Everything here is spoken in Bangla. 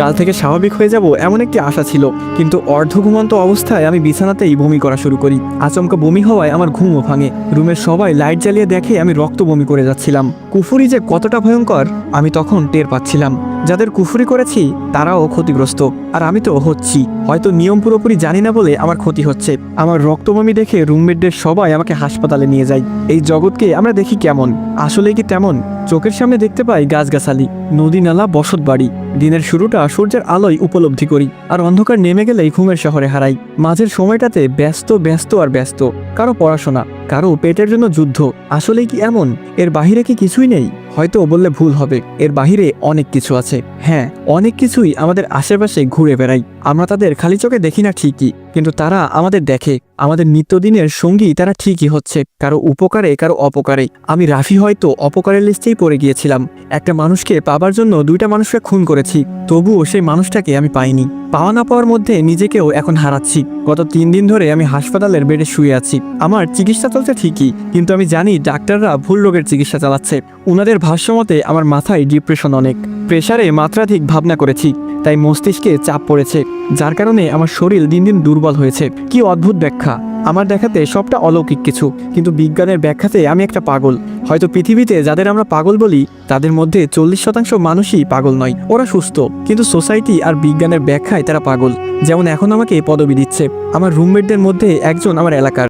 কাল থেকে স্বাভাবিক হয়ে যাব এমন একটি আশা ছিল, কিন্তু অর্ধ ঘুমন্ত অবস্থায় আমি বিছানাতেই বমি করা শুরু করি। আচমকা বমি হওয়ায় আমার ঘুমও ভাঙে। রুমের সবাই লাইট জ্বালিয়ে দেখে আমি রক্ত বমি করে যাচ্ছিলাম। কুফুরি যে কতটা ভয়ঙ্কর, আমি তখন টের পাচ্ছিলাম। যাদের কুফুরি করেছি, তারাও ক্ষতিগ্রস্ত। আর আমি তো হচ্ছি। হয়তো নিয়ম পুরোপুরি জানি না বলে আমার ক্ষতি হচ্ছে। আমার রক্তবমি দেখে রুমমেটদের সবাই আমাকে হাসপাতালে নিয়ে যায়। এই জগৎকে আমরা দেখি কেমন? আসলে কি তেমন? চোখের সামনে দেখতে পাই গাছগাছালি, নদী নালা, বসত বাড়ি। দিনের শুরুটা সূর্যের আলোয় উপলব্ধি করি, আর অন্ধকার নেমে গেলেই ঘুমের শহরে হারাই। মাঝের সময়টাতে ব্যস্ত ব্যস্ত আর ব্যস্ত। কারও পড়াশোনা, কারও পেটের জন্য যুদ্ধ। আসলেই কি এমন? এর বাহিরে কি কিছুই নেই? হয়তো বললে ভুল হবে। এর বাহিরে অনেক কিছু আছে। হ্যাঁ অনেক কিছুই আমাদের আশেপাশে ঘুরে বেড়াই। আমরা তাদের খালি চোখে দেখি না ঠিকই। কিন্তু তারা আমাদের দেখে, আমাদের নিত্যদিনের সঙ্গী তারা ঠিকই হচ্ছে, কারও উপকারে, কারও অপকারে। আমি রাফি হয়তো অপকারের লিস্টেই পড়ে গিয়েছিলাম। একটা মানুষকে পাবার জন্য দুইটা মানুষকে খুন করেছি, তবুও সেই মানুষটাকে আমি পাইনি। পাওয়া না পাওয়ার মধ্যে নিজেকেও এখন হারাচ্ছি। গত তিন দিন ধরে আমি হাসপাতালের বেডে শুয়ে আছি। আমার চিকিৎসা চলছে ঠিকই, কিন্তু আমি জানি ডাক্তাররা ভুল রোগের চিকিৎসা চালাচ্ছে। ওনাদের ভাষ্যমতে আমার মাথায় ডিপ্রেশন অনেক। প্রেসারে মাত্রাধিক ভাবনা করেছি, তাই মস্তিষ্কে চাপ পড়েছে, যার কারণে আমার শরীর দিন দিন দুর্বল হয়েছে। কি অদ্ভুত ব্যাখ্যা। আমার দেখাতে সবটা অলৌকিক কিছু, কিন্তু বিজ্ঞানের ব্যাখ্যাতে আমি একটা পাগল। হয়তো পৃথিবীতে যাদের আমরা পাগল বলি, তাদের মধ্যে চল্লিশ শতাংশ মানুষই পাগল নয়। ওরা সুস্থ, কিন্তু সোসাইটি আর বিজ্ঞানের ব্যাখ্যায় তারা পাগল। যেমন এখন আমাকে পদবি দিচ্ছে। আমার রুমমেটদের মধ্যে একজন আমার এলাকার।